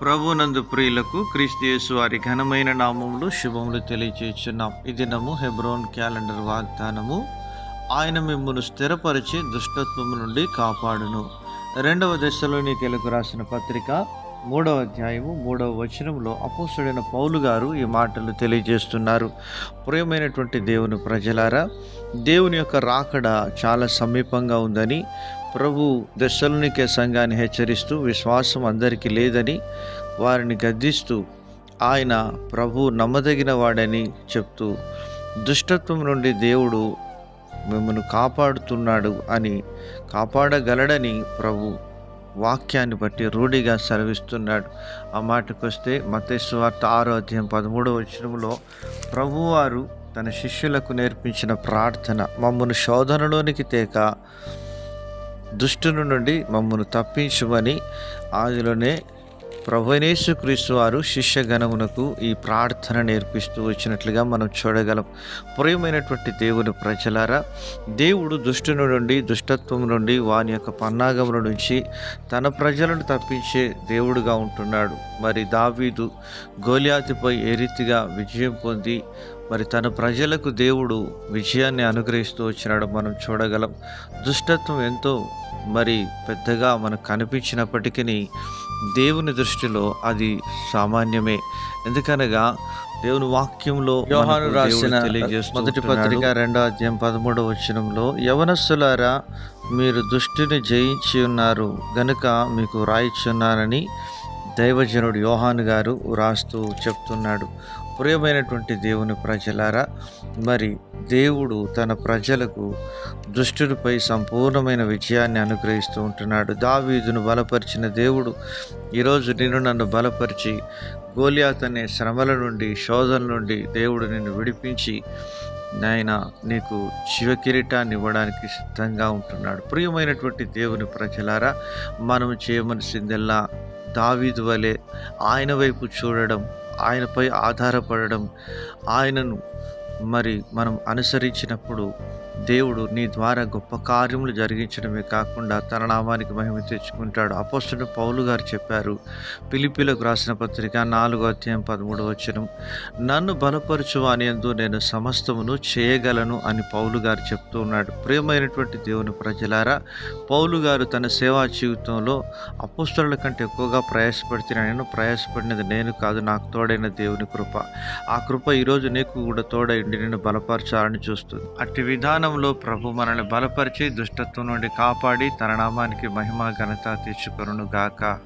ప్రభునందు ప్రియులకు క్రీస్తుయేసు వారి ఘనమైన నామములు శుభములు తెలియచేస్తున్నాం. ఈ దినము హెబ్రోన్ క్యాలెండర్ వాగ్దానము ఆయన మిమ్మల్ని స్థిరపరిచి దుష్టత్వము నుండి కాపాడును. రెండవ దశలోనికెలకు రాసిన పత్రిక మూడవ అధ్యాయము మూడవ వచనంలో అపోసుడైన పౌలు గారు ఈ మాటలు తెలియజేస్తున్నారు. ప్రియమైనటువంటి దేవుని ప్రజలారా దేవుని యొక్క రాకడ చాలా సమీపంగా ఉందని ప్రభు దశలోనికే సంఘాన్ని హెచ్చరిస్తూ విశ్వాసం అందరికీ లేదని వారిని గద్దిస్తూ ఆయన ప్రభు నమ్మదగిన వాడని చెప్తూ దుష్టత్వం నుండి దేవుడు మిమ్మల్ని కాపాడుతున్నాడు అని కాపాడగలడని ప్రభు వాక్యాన్ని బట్టి రూఢిగా సెలవిస్తున్నాడు. ఆ మాటకొస్తే మతేశ్వార్త ఆరో అధ్యాయం పదమూడవ వచనంలో ప్రభువారు తన శిష్యులకు నేర్పించిన ప్రార్థన మమ్మను శోధనలోనికి తేక దుష్టుని నుండి మమ్మను తప్పించమని ఆదిలోనే ప్రభునేసు క్రీస్తు వారు శిష్యగణమునకు ఈ ప్రార్థన నేర్పిస్తూ వచ్చినట్లుగా మనం చూడగలం. ప్రియమైనటువంటి దేవుని ప్రజలారా దేవుడు దుష్టుని నుండి దుష్టత్వం నుండి వాని యొక్క పన్నాగముల నుంచి తన ప్రజలను తప్పించే దేవుడుగా ఉంటున్నాడు. మరి దావీదు గోలియాతిపై ఏ రీతిగా విజయం పొంది మరి తన ప్రజలకు దేవుడు విజయాన్ని అనుగ్రహిస్తూ వచ్చినాడు మనం చూడగలం. దుష్టత్వం ఎంతో మరి పెద్దగా మనకు కనిపించినప్పటికీ దేవుని దృష్టిలో అది సామాన్యమే ఎందుకనగా దేవుని వాక్యంలో యోహాను మనకు రాసిన మొదటి. పత్రిక రెండో అధ్యాయం పదమూడవ వచనంలో యవనస్తులారా మీరు దుష్టిని జయించి ఉన్నారు గనుక మీకు రాయిచున్నానని దైవజనుడు యోహాను గారు రాస్తూ చెప్తున్నాడు. ప్రియమైనటువంటి దేవుని ప్రజలారా మరి దేవుడు తన ప్రజలకు దుష్టుడిపై సంపూర్ణమైన విజయాన్ని అనుగ్రహిస్తూ ఉంటున్నాడు. దావీదును బలపరిచిన దేవుడు ఈరోజు నిన్ను నన్ను బలపరిచి గోలియాత్ అనే శ్రమల నుండి శోధన నుండి దేవుడు నిన్ను విడిపించి నాయన నీకు శివకిరీటాన్ని ఇవ్వడానికి సిద్ధంగా ఉంటున్నాడు. ప్రియమైనటువంటి దేవుని ప్రజలారా మనం చేయమనిసిందల్లా దావీదు వలె ఆయన వైపు చూడడం ఆయనపై ఆధారపడడం ఆయనను మరి మనం అనుసరించినప్పుడు దేవుడు నీ ద్వారా గొప్ప కార్యములు జరిగించడమే కాకుండా తన నామానికి మహిమ తెచ్చుకుంటాడు. అపోస్తుడు పౌలు గారు చెప్పారు పిలిపిలకు రాసిన పత్రిక నాలుగో అధ్యాయం పదమూడు వచనం నన్ను బలపరచు అని నేను సమస్తమును చేయగలను అని పౌలు గారు చెప్తూ ఉన్నాడు. ప్రియమైనటువంటి దేవుని ప్రజలారా పౌలు గారు తన సేవా జీవితంలో అపోస్తుల కంటే ఎక్కువగా ప్రయాసపడితే నేను ప్రయాసపడినది నేను కాదు నాకు తోడైన దేవుని కృప. ఆ కృప ఈరోజు నీకు కూడా తోడై నేను బలపరచాలని చూస్తుంది. అట్టి విధానంలో ప్రభు మనల్ని బలపరిచి దుష్టత్వం నుండి కాపాడి తన నామానికి మహిమ ఘనత తీర్చుకొను గాక.